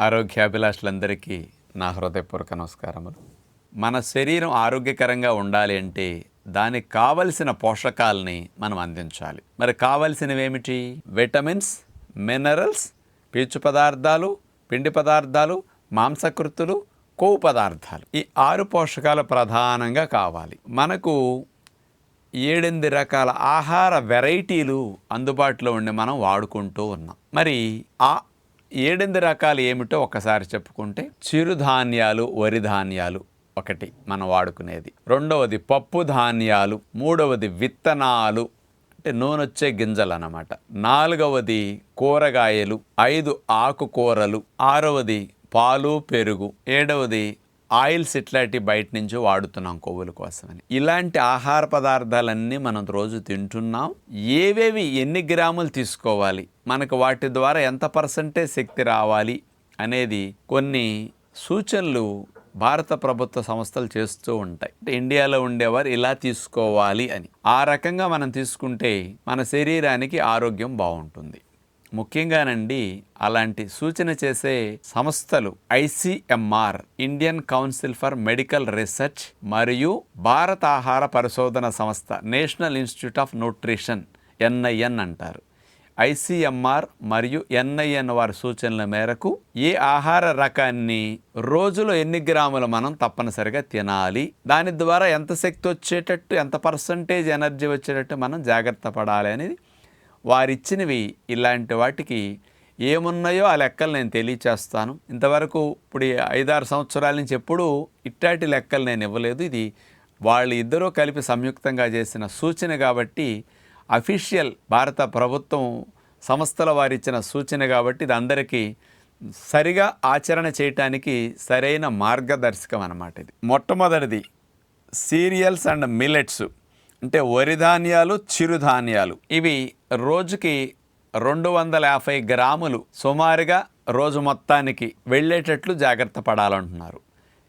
ఆరోగ్యాభిలాషులందరికీ నా హృదయపూర్వక నమస్కారములు. మన శరీరం ఆరోగ్యకరంగా ఉండాలి అంటే దానికి కావలసిన పోషకాలని మనం అందించాలి. మరి కావలసినవి ఏమిటి విటమిన్స్ మినరల్స్ పీచు పదార్థాలు పిండి పదార్థాలు మాంసకృతులు కొవ్వు పదార్థాలు. ఈ ఆరు పోషకాలు ప్రధానంగా కావాలి. మనకు ఏడెనిమిది రకాల ఆహార వెరైటీలు అందుబాటులో ఉండి మనం వాడుకుంటూ ఉన్నాం. మరి ఆ ఏడెనిమిది రకాలు ఏమిటో ఒకసారి చెప్పుకుంటే చిరుధాన్యాలు వరి ధాన్యాలు ఒకటి మనం వాడుకునేది. రెండవది పప్పు ధాన్యాలు మూడవది విత్తనాలు అంటే నూనె వచ్చే గింజలు అన్నమాట నాలుగవది కూరగాయలు ఐదు ఆకుకూరలు ఆరవది పాలు పెరుగు ఏడవది ఆయిల్స్ ఇట్లాంటి బయట నుంచి వాడుతున్నాం కొవ్వుల కోసమని. ఇలాంటి ఆహార పదార్థాలన్నీ మనం రోజు తింటున్నాం. ఏవేవి ఎన్ని గ్రాములు తీసుకోవాలి? మనకు వాటి ద్వారా ఎంత పర్సంటేజ్ శక్తి రావాలి? అనేది కొన్ని సూచనలు భారత ప్రభుత్వ సంస్థలు చేస్తూ ఉంటాయి. ఇండియాలో ఉండేవారు ఇలా తీసుకోవాలి అని. ఆ రకంగా మనం తీసుకుంటే మన శరీరానికి ఆరోగ్యం బాగుంటుంది. ముఖ్యంగానండి అలాంటి సూచన చేసే సంస్థలు ICMR Indian council for medical research మరియు భారత ఆహార పరిశోధన సంస్థ national institute of nutrition NIN అంటారు. ఐసిఎంఆర్ మరియు ఎన్ఐఎన్ వారి సూచనల మేరకు ఏ ఆహార రకాన్ని రోజులో ఎన్ని గ్రాములు మనం తప్పనిసరిగా తినాలి దాని ద్వారా ఎంత శక్తి వచ్చేటట్టు ఎంత పర్సంటేజ్ ఎనర్జీ వచ్చేటట్టు మనం జాగ్రత్త పడాలి అనేది వారిచ్చినవి ఇలాంటి వాటికి ఏమున్నాయో ఆ లెక్కలు నేను తెలియచేస్తాను. ఇంతవరకు ఇప్పుడు ఈ ఐదారు సంవత్సరాల నుంచి ఎప్పుడూ ఇట్టాటి లెక్కలు నేను ఇవ్వలేదు. ఇది వాళ్ళు ఇద్దరూ కలిపి సంయుక్తంగా చేసిన సూచన కాబట్టి అఫీషియల్ భారత ప్రభుత్వం సంస్థల వారు ఇచ్చిన సూచన కాబట్టి ఇది అందరికీ సరిగా ఆచరణ చేయటానికి సరైన మార్గదర్శకం అన్నమాట ఇది. మొట్టమొదటిది సీరియల్స్ అండ్ మిల్లెట్స్ అంటే వరిధాన్యాలు చిరుధాన్యాలు. ఇవి రోజుకి రెండు వందల యాభై గ్రాములు సుమారుగా రోజు మొత్తానికి వెళ్ళేటట్లు జాగ్రత్త పడాలంటున్నారు.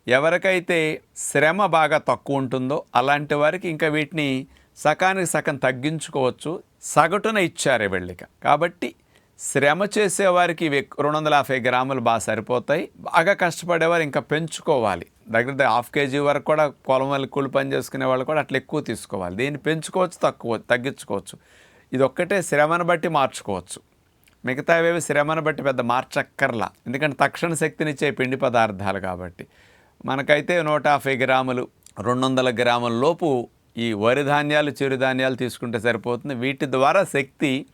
ఎవరికైతే శ్రమ బాగా తక్కువ ఉంటుందో అలాంటి వారికి ఇంకా వీటిని సకానికి సగం తగ్గించుకోవచ్చు. సగటున ఇచ్చారు వెళ్ళిక. కాబట్టి శ్రమ చేసేవారికి ఇవి రెండు వందల యాభై గ్రాములు బాగా సరిపోతాయి. బాగా కష్టపడేవారు ఇంకా పెంచుకోవాలి. దగ్గర దగ్గర హాఫ్ కేజీ వరకు కూడా పొలం వెళ్ళి కూలి పని చేసుకునే వాళ్ళు కూడా అట్లా ఎక్కువ తీసుకోవాలి. దీన్ని పెంచుకోవచ్చు తక్కువ తగ్గించుకోవచ్చు. ఇది ఒక్కటే శ్రమను బట్టి మార్చుకోవచ్చు. మిగతావేవి శ్రమను బట్టి పెద్ద మార్చక్కర్లా. ఎందుకంటే తక్షణ శక్తినిచ్చే పిండి పదార్థాలు కాబట్టి. మనకైతే నూట యాభై గ్రాములు రెండు వందల గ్రాముల లోపు ఈ వరి ధాన్యాలు చిరుధాన్యాలు తీసుకుంటే సరిపోతుంది. వీటి ద్వారా శక్తి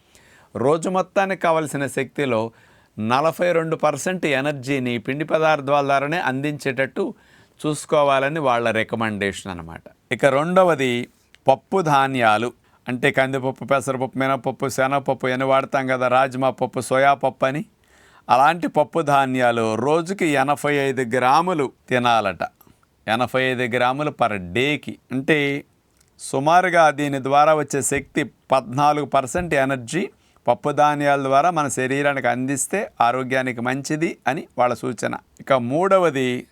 రోజు మొత్తానికి కావలసిన శక్తిలో నలభై రెండు పర్సెంట్ ఎనర్జీని పిండి పదార్థాల ద్వారానే అందించేటట్టు చూసుకోవాలని వాళ్ళ రికమెండేషన్ అనమాట ఇక రెండవది పప్పు ధాన్యాలు. అంటే కందిపప్పు పెసరపప్పు మినపప్పు శనగపప్పు అని వాడతాం కదా రాజ్మా పప్పు సోయా పప్పు అని. అలాంటి పప్పు ధాన్యాలు రోజుకి ఎనభై ఐదు గ్రాములు తినాలట. ఎనభై ఐదు గ్రాములు పర్ డేకి. అంటే సుమారుగా దీని ద్వారా వచ్చే శక్తి పద్నాలుగు పర్సెంట్ ఎనర్జీ పప్పు ధాన్యాల ద్వారా మన శరీరానికి అందిస్తే ఆరోగ్యానికి మంచిది అని వాళ్ళ సూచన. ఇక మూడవది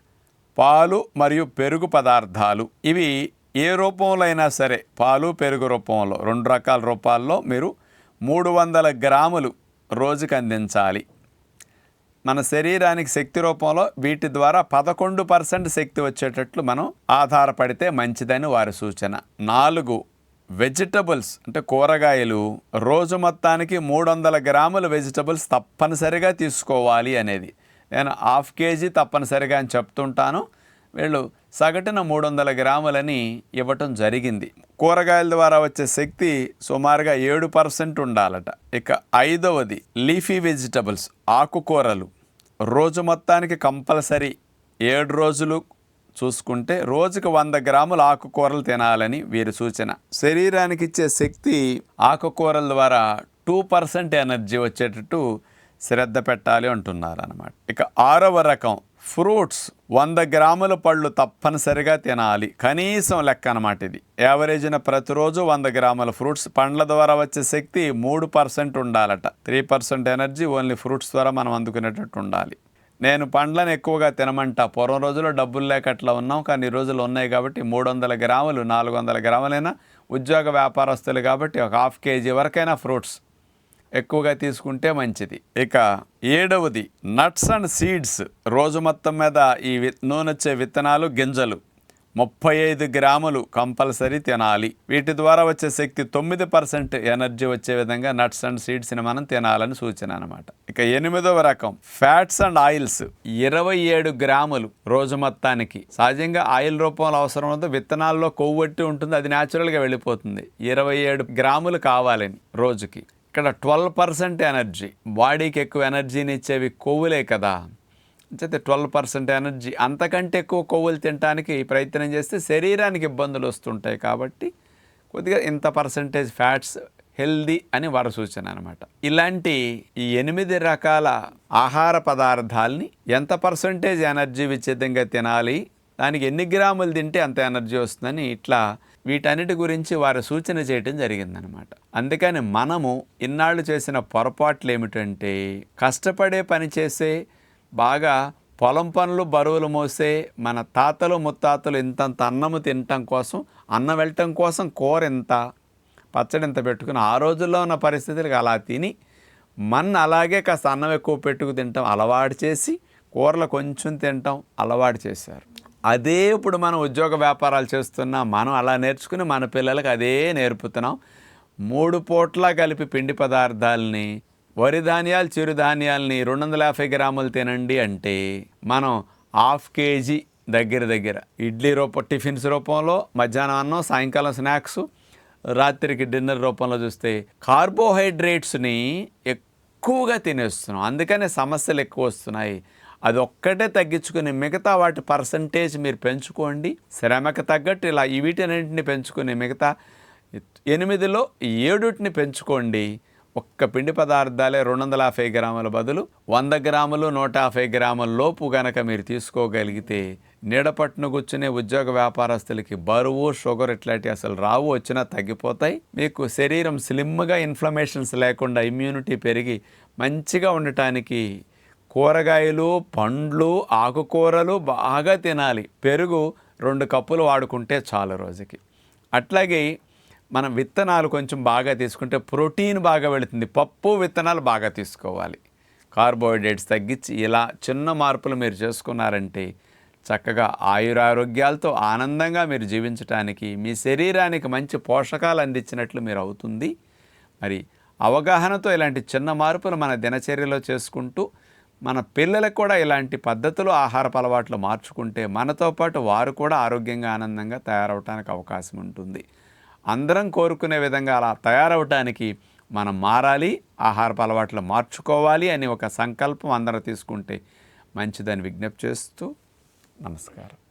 పాలు మరియు పెరుగు పదార్థాలు. ఇవి ఏ రూపంలో అయినా సరే పాలు పెరుగు రూపంలో రెండు రకాల రూపాల్లో మీరు మూడు వందల గ్రాములు రోజుకి అందించాలి. మన శరీరానికి శక్తి రూపంలో వీటి ద్వారా పదకొండు పర్సెంట్ శక్తి వచ్చేటట్లు మనం ఆధారపడితే మంచిదని వారి సూచన. నాలుగు వెజిటబుల్స్ అంటే కూరగాయలు రోజు మొత్తానికి మూడు వందల గ్రాముల వెజిటబుల్స్ తప్పనిసరిగా తీసుకోవాలి అనేది. నేను హాఫ్ కేజీ తప్పనిసరిగా అని చెప్తుంటాను. వీళ్ళు సగటున మూడు వందల గ్రాములని ఇవ్వటం జరిగింది. కూరగాయల ద్వారా వచ్చే శక్తి సుమారుగా ఏడు పర్సెంట్ ఉండాలట. ఇక ఐదవది లీఫీ వెజిటబుల్స్ ఆకుకూరలు. రోజు మొత్తానికి కంపల్సరీ ఏడు రోజులు చూసుకుంటే రోజుకు వంద గ్రాముల ఆకుకూరలు తినాలని వీరి సూచన. శరీరానికి ఇచ్చే శక్తి ఆకుకూరల ద్వారా టూ పర్సెంట్ ఎనర్జీ వచ్చేటట్టు శ్రద్ధ పెట్టాలి అంటున్నారు అనమాట ఇక ఆరవ రకం ఫ్రూట్స్ వంద గ్రాముల పళ్ళు తప్పనిసరిగా తినాలి. కనీసం లెక్క అనమాట ఇది. యావరేజ్న ప్రతిరోజు వంద గ్రాముల ఫ్రూట్స్ పండ్ల ద్వారా వచ్చే శక్తి మూడు పర్సెంట్ ఉండాలట. Three percent energy only fruits ద్వారా మనం అందుకునేటట్టు ఉండాలి. నేను పండ్లను ఎక్కువగా తినమంటా. పూర్వం రోజుల్లో డబ్బులు లేక అట్లా ఉన్నాం. కానీ ఈ రోజులు ఉన్నాయి కాబట్టి మూడు వందల గ్రాములు నాలుగు వందల గ్రాములైనా ఉద్యోగ వ్యాపారస్తులు కాబట్టి ఒక హాఫ్ కేజీ వరకైనా ఫ్రూట్స్ ఎక్కువగా తీసుకుంటే మంచిది. ఇక ఏడవది నట్స్ అండ్ సీడ్స్ రోజు మొత్తం మీద ఈ నూనెచ్చే విత్తనాలు గింజలు. ముప్పై ఐదు గ్రాములు కంపల్సరీ తినాలి. వీటి ద్వారా వచ్చే శక్తి తొమ్మిది పర్సెంట్ ఎనర్జీ వచ్చే విధంగా నట్స్ అండ్ సీడ్స్ని మనం తినాలని సూచన అనమాట ఇక ఎనిమిదవ రకం ఫ్యాట్స్ అండ్ ఆయిల్స్ ఇరవై ఏడు గ్రాములు రోజు మొత్తానికి. సహజంగా ఆయిల్ రూపంలో అవసరం ఉందో విత్తనాల్లో కొవ్వొట్టి ఉంటుంది. అది న్యాచురల్గా వెళ్ళిపోతుంది. ఇరవై ఏడు గ్రాములు కావాలని రోజుకి. ఇక్కడ ట్వెల్వ్ పర్సెంట్ ఎనర్జీ. బాడీకి ఎక్కువ ఎనర్జీని ఇచ్చేవి కొవ్వులే కదా. అయితే ట్వెల్వ్ పర్సెంట్ ఎనర్జీ అంతకంటే ఎక్కువ కొవ్వులు తినడానికి ప్రయత్నం చేస్తే శరీరానికి ఇబ్బందులు వస్తుంటాయి కాబట్టి కొద్దిగా ఇంత పర్సంటేజ్ ఫ్యాట్స్ హెల్దీ అని వారి సూచన అనమాట ఇలాంటి ఈ ఎనిమిది రకాల ఆహార పదార్థాలని ఎంత పర్సంటేజ్ ఎనర్జీ విచ్ఛేదంగా తినాలి దానికి ఎన్ని గ్రాములు తింటే అంత ఎనర్జీ వస్తుందని ఇట్లా వీటన్నిటి గురించి వారు సూచన చేయటం జరిగిందనమాట అందుకని మనము ఇన్నాళ్ళు చేసిన పొరపాట్లు ఏమిటంటే కష్టపడే పని చేసే బాగా పొలం పనులు బరువులు మోసే మన తాతలు ముత్తాతలు ఇంతంత అన్నము తినటం కోసం అన్నం వెళ్ళటం కోసం కూర ఎంత పచ్చడి ఎంత పెట్టుకుని ఆ రోజుల్లో ఉన్న పరిస్థితులకు అలా తిని మన అలాగే కాస్త అన్నం ఎక్కువ పెట్టుకు తింటాం అలవాటు చేసి కూరలు కొంచెం తింటాం అలవాటు చేశారు. అదే ఇప్పుడు మనం ఉద్యోగ వ్యాపారాలు చేస్తున్నాం మనం అలా నేర్చుకుని మన పిల్లలకు అదే నేర్పుతున్నాం. మూడు పూట్ల కలిపి పిండి పదార్థాలని వరి ధాన్యాలు చిరుధాన్యాలని రెండు వందల యాభై గ్రాములు తినండి అంటే మనం హాఫ్ కేజీ దగ్గర దగ్గర ఇడ్లీ రూప టిఫిన్స్ రూపంలో మధ్యాహ్నం అన్నం సాయంకాలం స్నాక్స్ రాత్రికి డిన్నర్ రూపంలో చూస్తే కార్బోహైడ్రేట్స్ని ఎక్కువగా తినేస్తున్నాం. అందుకనే సమస్యలు ఎక్కువ వస్తున్నాయి. అది ఒక్కటే తగ్గించుకుని మిగతా వాటి పర్సంటేజ్ మీరు పెంచుకోండి. శ్రమకు తగ్గట్టు ఇలా ఈ వీటన్నింటిని పెంచుకుని మిగతా ఎనిమిదిలో ఏడుటిని పెంచుకోండి. ఒక్క పిండి పదార్థాలే రెండు వందల యాభై గ్రాముల బదులు వంద గ్రాములు నూట యాభై గ్రాముల లోపు గనక మీరు తీసుకోగలిగితే నీడపట్టును కూర్చునే ఉద్యోగ వ్యాపారస్తులకి బరువు షుగర్ ఇట్లాంటివి అసలు రావు వచ్చినా తగ్గిపోతాయి. మీకు శరీరం స్లిమ్గా ఇన్ఫ్లమేషన్స్ లేకుండా ఇమ్యూనిటీ పెరిగి మంచిగా ఉండటానికి కూరగాయలు పండ్లు ఆకుకూరలు బాగా తినాలి. పెరుగు రెండు కప్పులు వాడుకుంటే చాలు రోజుకి. అట్లాగే మనం విత్తనాలు కొంచెం బాగా తీసుకుంటే ప్రోటీన్ బాగా వెళుతుంది. పప్పు విత్తనాలు బాగా తీసుకోవాలి. కార్బోహైడ్రేట్స్ తగ్గించి ఇలా చిన్న మార్పులు మీరు చేసుకున్నారంటే చక్కగా ఆయురారోగ్యాలతో ఆనందంగా మీరు జీవించటానికి మీ శరీరానికి మంచి పోషకాలు అందించినట్లు మీరు అవుతుంది. మరి అవగాహనతో ఇలాంటి చిన్న మార్పులు మన దినచర్యలో చేసుకుంటూ మన పిల్లలకు కూడా ఇలాంటి పద్ధతులు ఆహారపు అలవాట్లు మార్చుకుంటే మనతో పాటు వారు కూడా ఆరోగ్యంగా ఆనందంగా తయారవటానికి అవకాశం ఉంటుంది. అందరం కోరుకునే విధంగా అలా తయారవటానికి మనం మారాలి ఆహారపు అలవాట్లు మార్చుకోవాలి అని ఒక సంకల్పం అందరూ తీసుకుంటే మంచిదని విజ్ఞప్తి చేస్తూ నమస్కారం.